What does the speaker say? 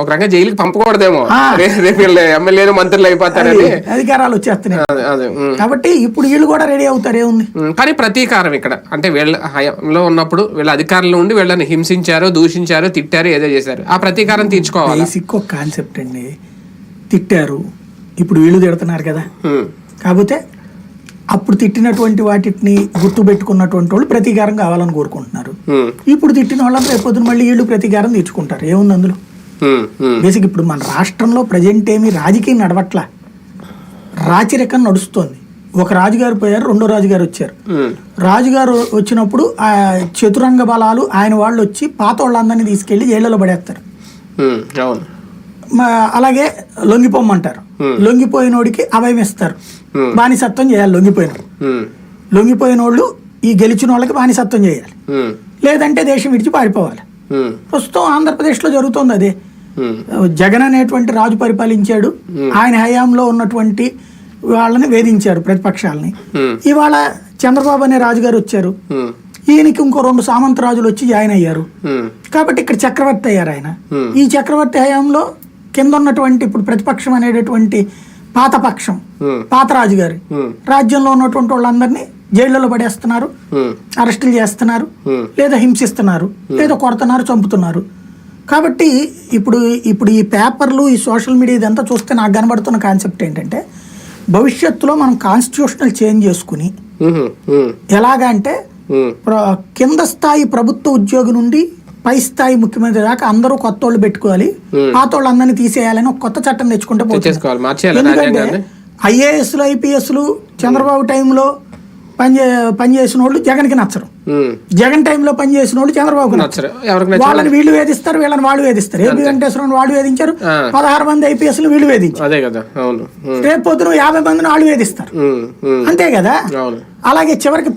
ఒక రకంగా జైలుకి పంపకూడదేమో. రేపు ఎమ్మెల్యేలు మంత్రులు అయిపోతారని. అధికారాలు వచ్చేస్తున్నాయి. కాబట్టి ఇప్పుడు వీళ్ళు కూడా రెడీ అవుతారు ఏముంది? కానీ ప్రతీకారం ఇక్కడ. అంటే వీళ్ళ హయాంలో ఉన్నప్పుడు వీళ్ళ అధికారంలో ఉండి వీళ్ళని హింసించారు దూషించారు తిట్టారు ఏదో చేశారు. ఆ ప్రతీకారం తీర్చుకోవాలి? బేసిక్ ఒక కాన్సెప్ట్ అండి. తిట్టారు. ఇప్పుడు వీళ్ళు తిడుతున్నారు కదా. కాకపోతే అప్పుడు తిట్టినటువంటి వాటిని గుర్తు పెట్టుకున్నటువంటి వాళ్ళు ప్రతీకారం కావాలని కోరుకుంటున్నారు. ఇప్పుడు తిట్టిన వాళ్ళని రేపు పొద్దున మళ్ళీ వీళ్ళు ప్రతీకారం తీర్చుకుంటారు. ఏముంది అందులో? బేసిక్ ఇప్పుడు మన రాష్ట్రంలో ప్రజెంట్ ఏమి రాజకీయం నడవట్లా. రాచరికం నడుస్తోంది. ఒక రాజుగారు పోయారు రెండో రాజుగారు వచ్చారు. ఉమ్, రాజుగారు వచ్చినప్పుడు ఆ చతురంగ బలాలు ఆయన వాళ్ళు వచ్చి పాత వాళ్ళందరినీ తీసుకెళ్ళి జైళ్ళలో పడేస్తారు. అలాగే లొంగిపోమ్మంటారు. లొంగిపోయినోడికి అభయం ఇస్తారు. Hmm. బానిసత్వం చేయాలి లొంగిపోయిన లొంగిపోయిన వాళ్ళు ఈ గెలిచిన వాళ్ళకి బానిసత్వం చేయాలి. లేదంటే దేశం విడిచి పారిపోవాలి ప్రస్తుతం ఆంధ్రప్రదేశ్లో జరుగుతోంది అదే. ఉమ్, జగన్ అనేటువంటి రాజు పరిపాలించాడు. ఆయన హయాంలో ఉన్నటువంటి వాళ్ళని వేధించారు ప్రతిపక్షాలని. ఇవాళ చంద్రబాబు అనే రాజుగారు వచ్చారు. ఈయనకి ఇంకో రెండు సామంత రాజులు వచ్చి జాయిన్ అయ్యారు. కాబట్టి ఇక్కడ చక్రవర్తి అయ్యారు ఆయన. Hmm. ఈ చక్రవర్తి హయాంలో కింద ఉన్నటువంటి ఇప్పుడు ప్రతిపక్షం అనేటటువంటి పాత పక్షం Hmm. పాత రాజుగారి Hmm. రాజ్యంలో ఉన్నటువంటి వాళ్ళందరినీ జైళ్ళలో పడేస్తున్నారు అరెస్టులు చేస్తున్నారు. లేదా హింసిస్తున్నారు లేదా కొడుతున్నారు చంపుతున్నారు. కాబట్టి ఇప్పుడు ఇప్పుడు ఈ పేపర్లు ఈ సోషల్ మీడియా ఇదంతా చూస్తే నాకు కనబడుతున్న కాన్సెప్ట్ ఏంటంటే భవిష్యత్తులో మనం కాన్స్టిట్యూషనల్ చేంజ్ చేసుకుని ఉమ్, ఉమ్, ఎలాగా అంటే ఉమ్, ప్ర- కింద స్థాయి ప్రభుత్వ ఉద్యోగి నుండి పై స్థాయి ముఖ్యమంత్రి దాకా అందరూ కొత్త వాళ్ళు పెట్టుకోవాలి. పాత వాళ్ళందరినీ తీసేయాలని ఒక కొత్త చట్టం తెచ్చుకుంటే పోతుంది. ఐఏఎస్లు ఐపీఎస్లు చంద్రబాబు టైంలో పనిచే పనిచేసిన వాళ్ళు జగన్కి నచ్చరు. ఉమ్, జగన్ టైంలో పనిచేసిన వాళ్ళు చంద్రబాబుకి నచ్చరు. నచ్చరు. నచ్చరు వాళ్ళని వీళ్ళు వేధిస్తారు వీళ్ళని వాళ్ళు వేధిస్తారు. ఏపీ వెంకటేశ్వరరావు వాళ్ళు వేధించారు. పదహారు మంది ఐపీఎస్లు వీళ్ళు వేధించారు. అదే కదా. అవును. ఉమ్, రేపు పొద్దున యాభై మందిని వాళ్ళు వేధిస్తారు. అంతే కదా? అలాగే చివరికి